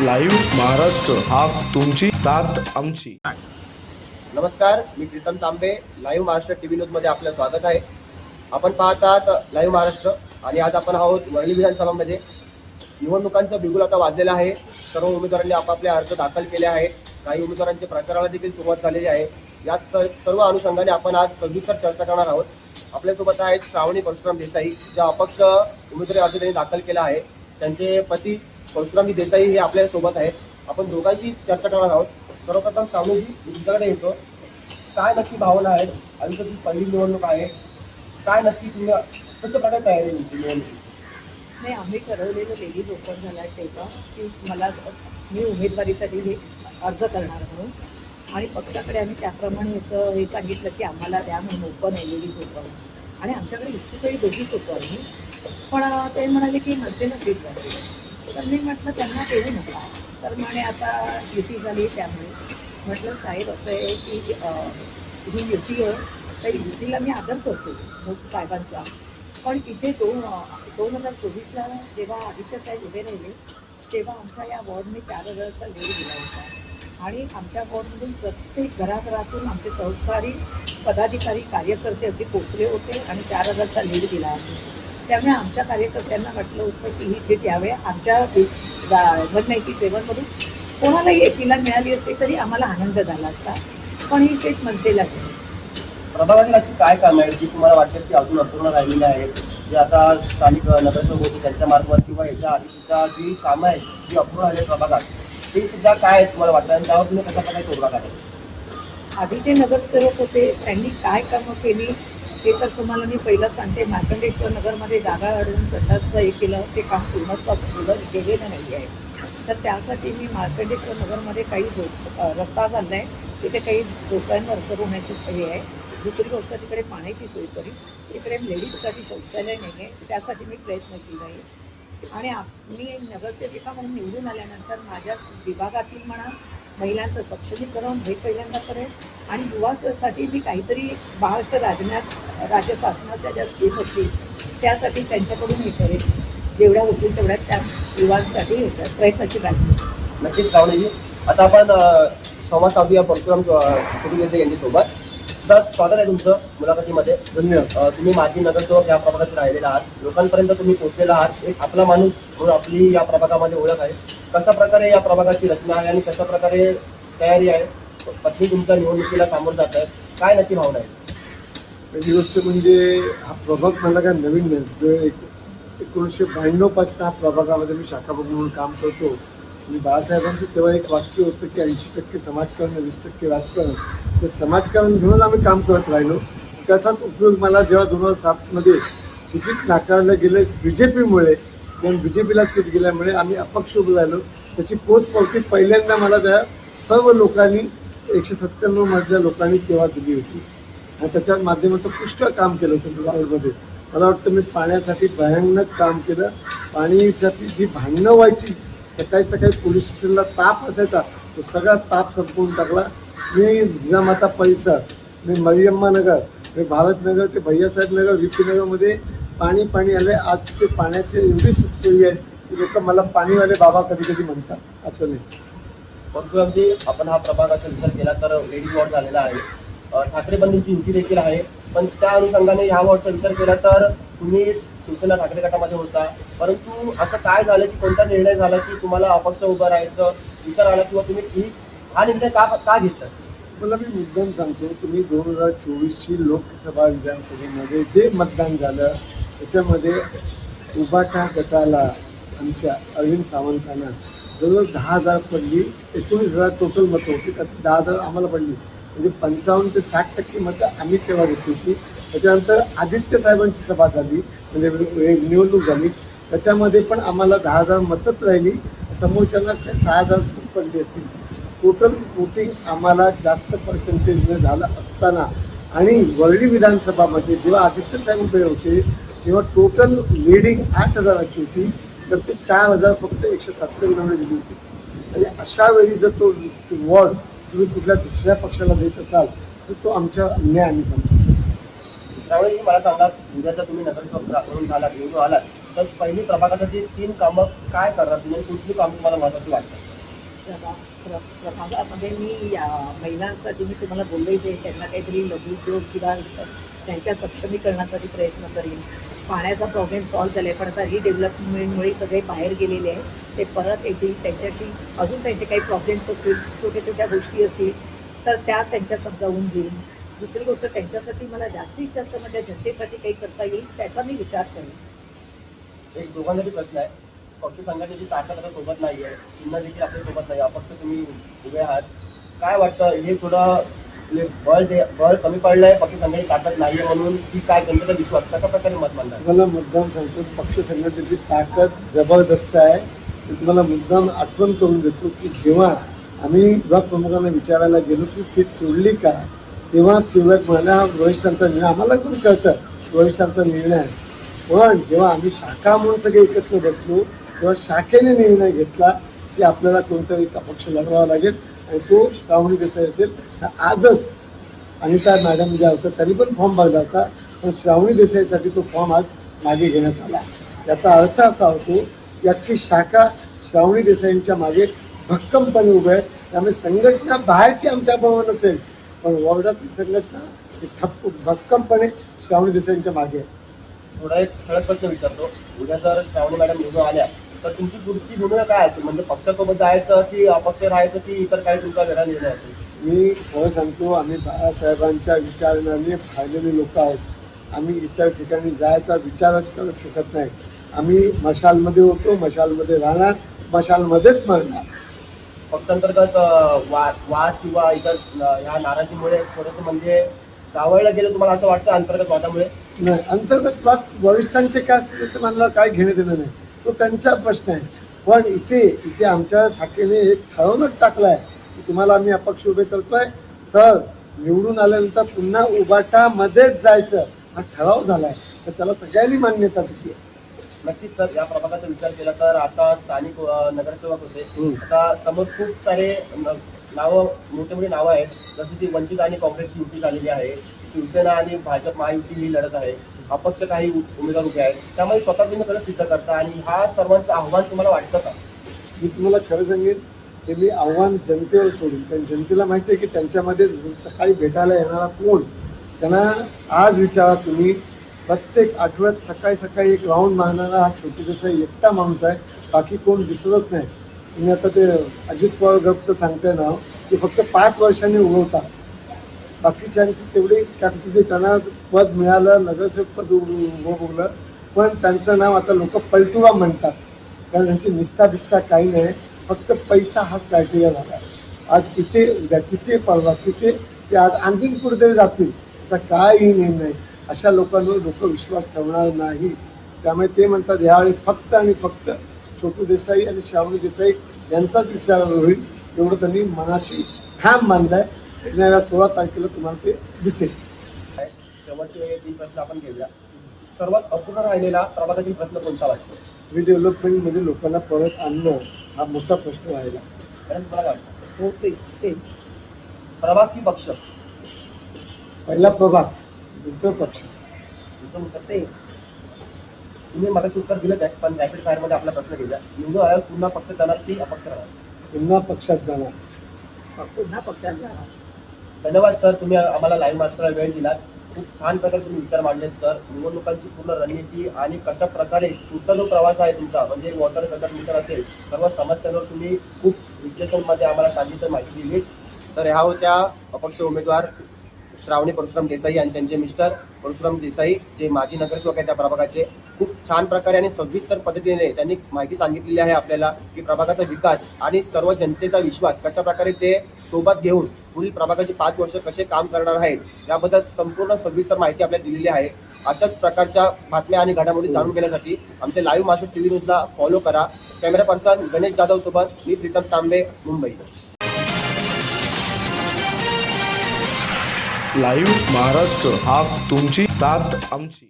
Live Maharashtra हा तुमची साथ आमची. नमस्कार मी प्रीतम तांबे लाईव्ह महाराष्ट्र टीव्ही न्यूजमध्ये आपलं स्वागत आहे. आपण पाहतात लाईव्ह महाराष्ट्र आणि आज आपण आहोत वरळी विधानसभामध्ये. निवडणुकांचा बिगुल आता वाजलेला आहे. सर्व उमेदवारांनी आपापले अर्ज दाखल केले आहेत. काही उमेदवारांचे प्रचाराला देखील सुरुवात झालेली आहे. या सर्व अनुषंगाने आपण आज सविस्तर चर्चा करणार आहोत. आपल्यासोबत आहेत श्रावणी परशुराम देसाई ज्या अपक्ष उमेदवारी अर्ज त्यांनी दाखल केला आहे. त्यांचे पती परशुरामजी देसाई हे आपल्यासोबत आहेत. आपण दोघांशी चर्चा करणार आहोत. सर्वप्रथम श्रावणीजी तुमच्याकडे येतो. काय नक्की भावना आहेत? आयुष्याची पहिली निवडणूक आहे. काय नक्की तुम्ही कसं प्रकारे तयारी तुमची नाही आम्ही ठरवलेलं लेडीज ओपन झाला तेव्हा की मला मी उमेदवारीसाठी हे अर्ज करणार म्हणून. आणि पक्षाकडे आम्ही त्याप्रमाणे असं हे सांगितलं की आम्हाला द्या म्हणून ओपन आहे लेडीज ओपन आणि आमच्याकडे इच्छुकही दोघीच होतो आम्ही पण ते म्हणाले की नसेल सीट झाली तर मी म्हटलं त्यांना देऊ नका. तर म्हणे आता युती झाली त्यामुळे. म्हटलं साहेब असं आहे की ही युती आहे तर युतीला मी आदर करतो मोदी साहेबांचा. पण तिथे दोन दोन हजार चोवीसला जेव्हा आदित्य साहेब उभे राहिले तेव्हा आमच्या या वॉर्डने चार हजारचा लीड दिला होता. आणि आमच्या वॉर्डमधून प्रत्येक घराघरातून आमचे सहकारी पदाधिकारी कार्यकर्ते अगदी पोचले होते आणि चार हजारचा लीड दिला होता त्यामुळे आमच्या कार्यकर्त्यांना वाटलं होतं की ही सीट यावे. आमच्या वन नाईन्टी सेवनमधून कोणालाही एकीला मिळाली असती तरी आम्हाला आनंद झाला असता. पण ही सीट मनसेला गेली. प्रभागातील अशी काय कामं आहेत जी तुम्हाला वाटतात की अजून अपूर्ण राहिलेली आहेत? जे आता स्थानिक नगरसेवक होते त्यांच्या मार्फत किंवा याच्या आधी सुद्धा जी कामं आहेत जी अपूर्ण आहेत प्रभागात ते सुद्धा काय आहेत तुम्हाला वाटतं? आणि त्यावर तुम्ही कशा प्रकारे तोडगा काढाल आधीचे नगरसेवक होते त्यांनी काय कामं केली? हे तर तुम्हाला मी पहिलं सांगते मार्कंडेश्वर नगरमध्ये जागा अडवून संडासचं हे केलं ते काम पूर्णत्वास पूर्ण नाही आहे. तर त्यासाठी मी मार्कंडेश्वर नगरमध्ये काही झोप रस्ता झाला आहे तिथे काही झोपड्यांवर असर होण्याची हे आहे. दुसरी गोष्ट तिकडे पाण्याची सोय करी. तिकडे लेडीजसाठी शौचालय नाही आहे त्यासाठी मी प्रयत्नशील आहे. आणि मी नगरसेविका म्हणून निवडून आल्यानंतर माझ्या विभागातील म्हणा महिलांचं सक्षमीकरण हे पहिल्यांदा करेन आणि युवासाठी मी काहीतरी महाराष्ट्र राजण्यात राज्य शासनाच्या ज्या स्कीम असतील त्यासाठी त्यांच्याकडून हे करेन जेवढ्या होतील तेवढ्या त्या युवांसाठी हे. प्रयत्नशील आहे नक्कीच श्रावणीजी. आता आपण संवाद साधूया परशुराम देसाई यांच्यासोबत सर स्वागत आहे तुमचं मुलाखतीमध्ये. धन्यवाद. तुम्ही माजी नगरसेवक या प्रभागात राहिलेला आहात. लोकांपर्यंत तुम्ही पोहोचलेला आहात. एक आपला माणूस म्हणून आपली या प्रभागामध्ये ओळख आहे. कशा प्रकारे या प्रभागाची रचना आहे आणि कशा प्रकारे तयारी आहे? पत्नी तुमच्या निवडणुकीला सामोरं जात आहे काय नक्की भावना आहे पहिली गोष्ट म्हणजे हा प्रभाग मला काय नवीन नाही. जो एक एकोणीसशे ब्याण्णवपासून हा प्रभागामध्ये मी शाखाभोग म्हणून काम करतो. आणि बाळासाहेबांचं तेव्हा एक वाक्य होतं की ऐंशी टक्के समाजकारण वीस टक्के राजकारण. ते समाजकारण घेऊन आम्ही काम करत राहिलो. त्याचाच उपयोग मला जेव्हा दोन हजार सातमध्ये तिकीट नाकारलं गेलं बी जे पीमुळे कारण बी जे पीला सीट गेल्यामुळे आम्ही अपक्ष उभं राहिलो. त्याची पोचपावती पहिल्यांदा मला त्या सर्व लोकांनी एकशे सत्त्याण्णव मधल्या लोकांनी तेव्हा दिली होती. आणि त्याच्या माध्यमातून पुष्कळ काम केलं होतं म्हणजे लाहोरमध्ये मला वाटतं मी पाण्यासाठी भयानक काम केलं. पाणीसाठी जी भांडणं व्हायची सकाळी सकाळी पोलीस स्टेशनला ताप असायचा तो सगळा ताप संपवून टाकला. मी जिजामाता परिसर मी मरियम्मा नगर मी भारतनगर ते भैयासाहेब नगर व्ही पी नगरमध्ये पाणी पाणी आले आज ते पाण्याचे एवढी सुखसोयी आहे की लोक मला पाणीवाले बाबा कधी कधी म्हणतात. असं नाही. परशुरामजी आपण हा प्रभागाचा विचार केला तर लेडीज वॉर्ड झालेला आहे. ठाकरे बंधूंची युती देखील आहे. पण त्या अनुषंगाने ह्या वॉर्डचा विचार केला तर तुम्ही शिवसेना ठाकरे गटामध्ये होता. परंतु असं काय झालं की कोणता निर्णय झाला की तुम्हाला अपक्ष उभं राहायचं? विचार आला किंवा तुम्ही ठीक हा निर्णय का का घेतला? मला मी मुद्दाम सांगतो तुम्ही दोन हजार चोवीसची लोकसभा विधानसभेमध्ये जे मतदान झालं त्याच्यामध्ये उभाटा गटाला आमच्या अरविंद सावंतांना जवळजवळ दहा हजार पडली. एकोणीस हजार टोटल मतं होती. तर दहा हजार आम्हाला पडली. म्हणजे पंचावन्न ते साठ टक्के मतं आम्ही तेव्हा घेतली होती. त्याच्यानंतर आदित्य साहेबांची सभा झाली म्हणजे निवडणूक झाली. त्याच्यामध्ये पण आम्हाला दहा हजार मतच राहिली. समोरच्यांना सहा हजार पडली असतील. टोटल वोटिंग आम्हाला जास्त पर्सेंटेजने झालं असताना आणि वर्ली विधानसभामध्ये जेव्हा आदित्य साहेब उभे होते तेव्हा टोटल लीडिंग आठ हजाराची होती. तर ते चार हजार फक्त एकशे सत्तर दिली होती. आणि अशा वेळी जर तो वॉर्ड तुम्ही कुठल्या दुसऱ्या पक्षाला देत असाल तर तो आमच्या अन्याय आम्ही समजतो. वेळी मला सांगा उद्याचा तुम्ही नगरसेवक म्हणून झालात निवडून आलात तर पहिली प्रभागासाठी तीन कामं काय करणार? तुम्ही कुठली कामं तुम्हाला महत्वाची वाटतात? प्रभागामध्ये म्हणजे मी या महिलांसाठी मी तुम्हाला बोललेच आहे त्यांना काहीतरी लघुद्योग किंवा त्यांच्या सक्षमीकरणासाठी प्रयत्न करीन. पाण्याचा प्रॉब्लेम सॉल्व्ह झाला आहे पण आता रिडेव्हलपमेंटमुळे सगळे बाहेर गेलेले आहे ते परत येतील त्यांच्याशी अजून त्यांचे काही प्रॉब्लेम्स असतील छोट्या छोट्या गोष्टी असतील तर त्या त्यांच्या समजावून घेईन. दुसरी गोष्ट त्यांच्यासाठी मला जास्तीत जास्त माझ्या जनतेसाठी काही करता येईल त्याचा मी विचार करेन. एक दोघांसाठी प्रश्न आहे. पक्ष संघटनेची ताकद आता सोबत नाही आहे चिन्ह देखील आपल्यासोबत नाही अपक्ष तुम्ही उभे आहात. काय वाटतं हे थोडं बळ जे बळ कमी आहे पक्ष संघाची ताकद नाही आहे म्हणून ती काय जनतेचा विश्वास कशा प्रकारे मत मांडणार? तुम्हाला मुद्दाम सांगतो पक्ष संघटनेची ताकद जबरदस्त आहे मी तुम्हाला मुद्दाम आठवण करून देतो की जेव्हा आम्ही विभाग प्रमुखांना विचारायला गेलो की सीट सोडली का तेव्हा शिवराज म्हणा वरिष्ठांचा निर्णय आम्हाला पण कळतं? वरिष्ठांचा निर्णय आहे. पण जेव्हा आम्ही शाखा म्हणून सगळे एकत्र बसलो किंवा शाखेने निर्णय घेतला की आपल्याला कोणता एका पक्ष लढवावा लागेल आणि तो श्रावणी देसाई असेल तर आजच अनिता मॅडम ज्या होत्या त्यांनी पण फॉर्म भरला होता. पण श्रावणी देसाईसाठी तो फॉर्म आज मागे घेण्यात आला. याचा अर्थ असा होतो की अख्खी शाखा श्रावणी देसाईंच्या मागे भक्कमपणे उभे आहे त्यामुळे संघटना बाहेरची आमच्याबरोबर नसेल पण वॉर्डातली संघटना ही ठप्प भक्कमपणे श्रावणी देसाईंच्या मागे आहे थोडा एक ठळक प्रश्न विचारतो. उद्या जर श्रावणी मॅडम निवडून आल्या तर तुमची पुढची भूमिका काय असेल? म्हणजे पक्षासोबत जायचं की अपक्ष राहायचं की इतर काही तुमचा वेगळा निर्णय असेल? मी खरं सांगतो आम्ही बाळासाहेबांच्या विचारणाने फायलेले लोक आहोत. आम्ही इतर ठिकाणी जायचा विचारच करू शकत नाही. आम्ही मशालमध्ये होतो मशालमध्ये राहणार मशालमध्येच मरणार. पक्षांतर्गत वाद वाद किंवा इतर ह्या नाराजीमुळे थोडंसं म्हणजे डावळलं गेलं तुम्हाला असं वाटतं अंतर्गत वादामुळे? नाही अंतर्गत बात वरिष्ठांचे काय असते त्याचं मला काय घेणं देणं नाही. तो त्यांचा प्रश्न आहे. पण इथे इथे आमच्या शाखेने एक ठरवूनच टाकलं आहे की तुम्हाला आम्ही अपक्ष उभे करतोय. तर निवडून आल्यानंतर पुन्हा उबाटामध्येच जायचं हा ठराव झाला आहे तर त्याला सगळ्यांनी मान्यता दिली आहे. नक्कीच सर या प्रभागाचा विचार केला तर आता स्थानिक अं, नगरसेवक होते. आता समोर खूप सारे न- नावं मोठे मोठे नावं आहेत. जसं की वंचित आणि काँग्रेसची युती झालेली आहे. शिवसेना आणि भाजप महायुती ही लढत आहे. अपक्ष काही उमेदवार उभे आहेत त्यामुळे स्वतः तुम्ही खरं सिद्ध करता आणि हा सर्वांचं आव्हान तुम्हाला वाटतं का? मी तुम्हाला खरं सांगेन ते मी आव्हान जनतेवर सोडून कारण जनतेला माहिती आहे की त्यांच्यामध्ये सकाळी भेटायला येणारा कोण त्यांना आज विचारा तुम्ही प्रत्येक आठवड्यात सकाळी सकाळी एक राऊंड मारणारा हा छोटी जसा एकटा माणूस आहे बाकी कोण दिसतच नाही. तुम्ही आता ते अजित पवार गप्त सांगताय ना की फक्त पाच वर्षांनी उगवतात बाकीच्यांची तेवढी कॅपॅसिटी त्यांना पद मिळालं नगरसेवक पद पण त्यांचं नाव आता लोक पलटुवा म्हणतात. कारण त्यांची निष्ठा बिष्ठा काही नाही. फक्त पैसा हाच क्रायटेरिया झाला. आज तिथे उद्या तिथे परवा तिथे ते आज आणखीन कुठेतरी जातील. त्याचा काही नेम नाही अशा लोकांवर लोक विश्वास ठेवणार नाही. त्यामुळे ते म्हणतात ह्यावेळी फक्त आणि फक्त छोटू देसाई आणि श्रावणी देसाई यांचाच विचार होईल. एवढं त्यांनी मनाशी ठाम मानलाय. येणाऱ्या सोळा तारखेला तुम्हाला ते दिसेल. शेवटचे तीन प्रश्न आपण घेऊया. सर्वात अपूर्ण राहिलेला प्रभागातील प्रश्न कोणता वाटतो? रिडेव्हलपमेंटमध्ये लोकांना परत आणणं हा मोठा प्रश्न राहिला. तुम्हाला काय वाटतं हो ते सेम प्रभाग की पक्ष? पहिला प्रभाग दुसरं पक्ष. सेम तुम्ही मगाशी उत्तर दिलंच आहे पण रॅपिड फायरमध्ये आपला प्रश्न घेऊया. निवडून आल्यावर पुन्हा पक्ष जाणार की अपक्ष राहणार? पुन्हा पक्षात जाणार. पुन्हा पक्षात जाणार. धन्यवाद सर. तुम्ही आम्हाला लाईव्ह मास्टरला वेळ दिलात. खूप छान प्रकारे तुम्ही विचार मांडलेत सर. निवडणुकांची पूर्ण रणनीती आणि कशा प्रकारे तुमचा जो प्रवास आहे तुमचा म्हणजे वॉटर कटर मीटर असेल सर्व समस्यांवर तुम्ही खूप विश्लेषणमध्ये आम्हाला सांगितलं माहिती दिली. तर ह्या होत्या अपक्ष उमेदवार श्रावणी परशुराम देसाई आणि त्यांचे मिस्टर परशुराम देसाई जे माजी नगरसेवक आहेत त्या प्रभागाचे खूप छान प्रकारे आणि सविस्तर पद्धतीने त्यांनी माहिती सांगितलेली आहे आपल्याला की प्रभागाचा विकास आणि सर्व जनतेचा विश्वास कशा प्रकारे ते सोबत घेऊन पुढील प्रभागाचे पाच वर्ष कसे काम करणार आहेत याबद्दल संपूर्ण सविस्तर माहिती आपल्याला दिलेली आहे. अशाच प्रकारच्या बातम्या आणि घडामोडी जाणून घेण्यासाठी आमचे लाईव्ह मास्टर टीव्ही न्यूजला फॉलो करा. कॅमेरा पर्सन गणेश जाधव सोबत मी प्रीतम तांबे मुंबई. लाईव्ह महाराष्ट्र हा तुमची साथ आमची.